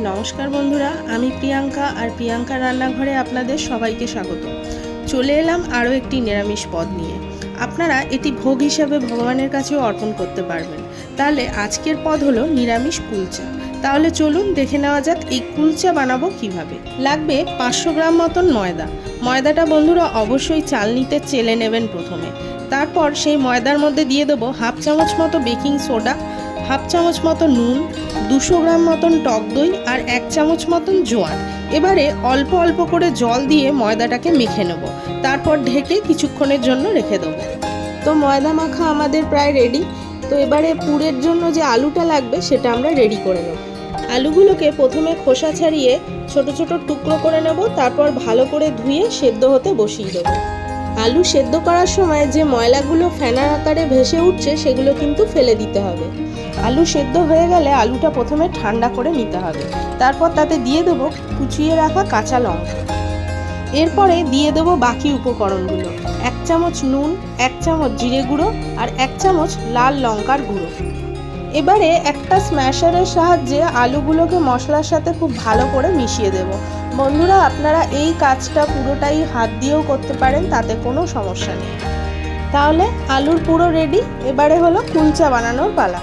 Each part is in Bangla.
নমস্কার বন্ধুরা, আমি প্রিয়াঙ্কা আর প্রিয়াঙ্কা রান্নাঘরে আপনাদের সবাইকে স্বাগত। চলে এলাম আরও একটি নিরামিষ পদ নিয়ে। আপনারা এটি ভোগ হিসাবে ভগবানের কাছেও অর্পণ করতে পারবেন। তাহলে আজকের পদ হলো নিরামিষ কুলচা। তাহলে চলুন দেখে নেওয়া যাক এই কুলচা বানাবো কীভাবে। লাগবে পাঁচশো গ্রাম মতন ময়দা। ময়দাটা বন্ধুরা অবশ্যই চালনিতে চেলে নেবেন প্রথমে। তারপর সেই ময়দার মধ্যে দিয়ে দেবো হাফ চামচ মতো বেকিং সোডা হাফ চামচ মতো নুন, দুশো গ্রাম মতন টক দই আর এক চামচ মতন জোয়ান। এবারে অল্প অল্প করে জল দিয়ে ময়দাটাকে মেখে নেব। তারপর ঢেকে কিছুক্ষণের জন্য রেখে দেবো। তো ময়দা মাখা আমাদের প্রায় রেডি তো এবারে পুরের জন্য যে আলুটা লাগবে, সেটা আমরা রেডি করে নেব। আলুগুলোকে প্রথমে খোসা ছাড়িয়ে ছোট ছোট টুকরো করে নেব। তারপর ভালো করে ধুয়ে সেদ্ধ হতে বসিয়ে দেবো। আলু সেদ্ধ করার সময় যে ময়লাগুলো ফেনার আকারে ভেসে উঠছে, সেগুলো কিন্তু ফেলে দিতে হবে। আলু সেদ্ধ হয়ে গেলে আলুটা প্রথমে ঠান্ডা করে নিতে হবে। তারপর তাতে দিয়ে দেবো কুচিয়ে রাখা কাঁচা লঙ্কা। এরপরে দিয়ে দেবো বাকি উপকরণগুলো। এক চামচ নুন, এক চামচ জিরে গুঁড়ো আর এক চামচ লাল লঙ্কার গুঁড়ো। এবারে একটা স্ম্যাশারের সাহায্যে আলুগুলোকে মশলার সাথে খুব ভালো করে মিশিয়ে দেব। বন্ধুরা, আপনারা এই কাজটা পুরোটাই হাত দিয়েও করতে পারেন, তাতে কোনো সমস্যা নেই। তাহলে আলুর পুরো রেডি, এবারে হলো কুলচা বানানোর পালা।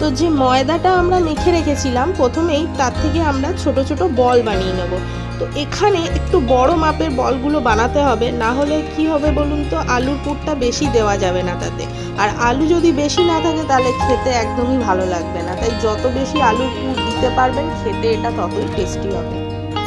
তো যে ময়দাটা আমরা মেখে রেখেছিলাম, প্রথমেই তার থেকে আমরা ছোট ছোট বল বানিয়ে নেব। তো এখানে একটু বড় মাপের বলগুলো বানাতে হবে, না হলে কি হবে বলুন তো, আলুর পুরটা বেশি দেওয়া যাবে না তাতে। আর আলু যদি বেশি না থাকে তাহলে খেতে একদমই ভালো লাগবে না। তাই যত বেশি আলুর পুর দিতে পারবেন, খেতে এটা ততই টেস্টি হবে।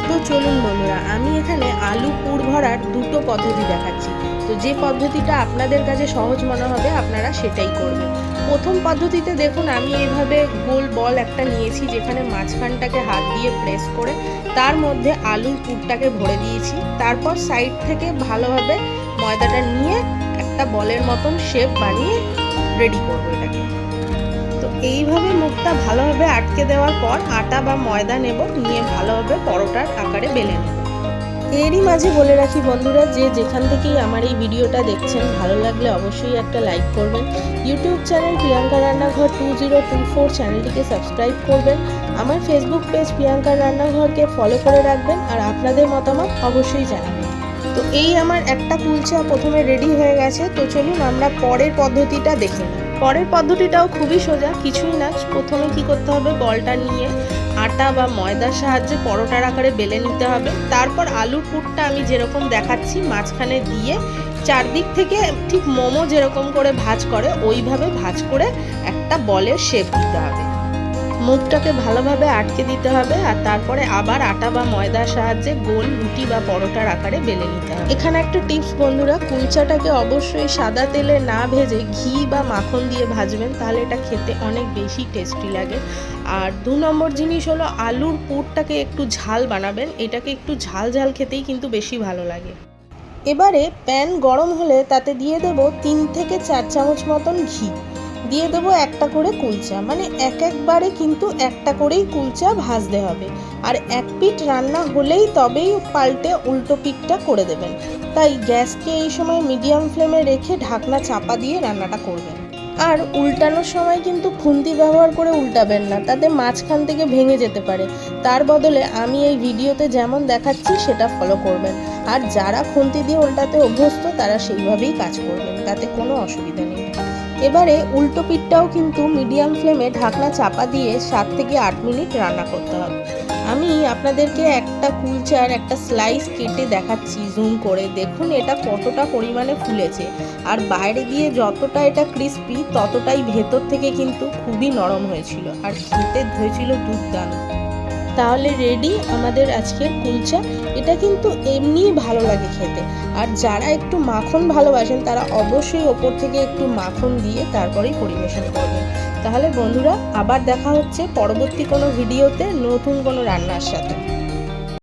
তো চলুন বন্ধুরা, আমি এখানে আলু পুর ভরার দুটো পদ্ধতি দেখাচ্ছি। তো যে পদ্ধতিটা আপনাদের কাছে সহজ মনে হবে, আপনারা সেটাই করবেন। প্রথম পদ্ধতিতে দেখুন, আমি এইভাবে গোল বল একটা নিয়েছি, যেখানে মাঝখানটাকে হাত দিয়ে প্রেস করে, তার মধ্যে আলুর পুরটাকে ভরে দিয়েছি। তারপর সাইড থেকে ভালোভাবে ময়দাটা নিয়ে একটা বলের মতন শেপ বানিয়ে রেডি করব এটাকে। তো এইভাবে মুখটা ভালোভাবে আটকে দেওয়ার পর আটা বা ময়দা নেব, নিয়ে ভালোভাবে পরোটার আকারে বেলে নেব। এরই মাঝে বলে রাখি বন্ধুরা যে যেখান থেকেই আমার এই ভিডিওটা দেখছেন, ভালো লাগলে অবশ্যই একটা লাইক করবেন। YouTube channel Priyanka Rannaghar two zero two four চ্যানেলটিকে সাবস্ক্রাইব করবেন। আমার ফেসবুক পেজ প্রিয়াঙ্কা রান্নাঘরকে ফলো করে রাখবেন আর আপনাদের মতামত অবশ্যই জানাবেন। তো এই আমার একটা কুলচা প্রথমে রেডি হয়ে গেছে। তো চলুন আমরা পরের পদ্ধতিটা দেখে নিই। পরের পদ্ধতিটাও খুবই সোজা, কিছুই না। প্রথমে কি করতে হবে? বলটা নিয়ে আটা বা ময়দার সাহায্যে পরোটার আকারে বেলে নিতে হবে। তারপর আলুর পুরটা আমি যেরকম দেখাচ্ছি, মাঝখানে দিয়ে চারদিক থেকে ঠিক মোমো যেরকম করে ভাজ করে, ওইভাবে ভাজ করে একটা বলের শেপ দিতে হবে। মুখটাকে ভালোভাবে আটকে দিতে হবে আর তারপরে আবার আটা বা ময়দার সাহায্যে গোল রুটি বা পরোটার আকারে বেলে নিতে হবে। এখানে একটা টিপস বন্ধুরা, কুলচাটাকে অবশ্যই সাদা তেলে না ভেজে ঘি বা মাখন দিয়ে ভাজবেন, তাহলে এটা খেতে অনেক বেশি টেস্টি লাগে। আর দু নম্বর জিনিস হলো আলুর পুরটাকে একটু ঝাল বানাবেন, এটাকে একটু ঝাল ঝাল খেতেই কিন্তু বেশি ভালো লাগে। এবারে প্যান গরম হলে তাতে দিয়ে দেব তিন থেকে চার চামচ মতন ঘি। দিয়ে দেবো একটা করে কুলচা। মানে এক একবারে কিন্তু একটা করেই কুলচা ভাজতে হবে। আর এক পিঠ রান্না হলেই তবেই পাল্টে উল্টো পিঠটা করে দেবেন। তাই গ্যাসকে এই সময় মিডিয়াম ফ্লেমে রেখে ঢাকনা চাপা দিয়ে রান্নাটা করবেন। আর উল্টানোর সময় কিন্তু খুন্তি ব্যবহার করে উল্টাবেন না, তাতে মাঝখান থেকে ভেঙে যেতে পারে। তার বদলে আমি এই ভিডিওতে যেমন দেখাচ্ছি, সেটা ফলো করবেন। আর যারা খুন্তি দিয়ে উল্টাতে অভ্যস্ত, তারা সেইভাবেই কাজ করবেন, তাতে কোনো অসুবিধা নেই। এবারে উল্টো পিঠটাও কিন্তু মিডিয়াম ফ্লেমে ঢাকনা চাপা দিয়ে সাত থেকে আট মিনিট রান্না করতে হবে। আমি আপনাদেরকে একটা কুলচার একটা স্লাইস কেটে দেখাচ্ছি জুম করে। দেখুন, এটা কতটা পরিমাণে ফুলেছে। আর বাইরে দিয়ে যতটা এটা ক্রিস্পি ততটাই ভেতর থেকে কিন্তু খুবই নরম হয়েছিল। আর খেতে হয়েছিল দুর্দান্ত। তাহলে রেডি আমাদের আজকের কুলচা। এটা কিন্তু এমনিই ভালো লাগে খেতে। আর যারা একটু মাখন ভালোবাসেন, তারা অবশ্যই ওপর থেকে একটু মাখন দিয়ে তারপরেই পরিবেশন করবেন। তাহলে বন্ধুরা, আবার দেখা হচ্ছে পরবর্তী কোনো ভিডিওতে নতুন কোনো রান্নার সাথে।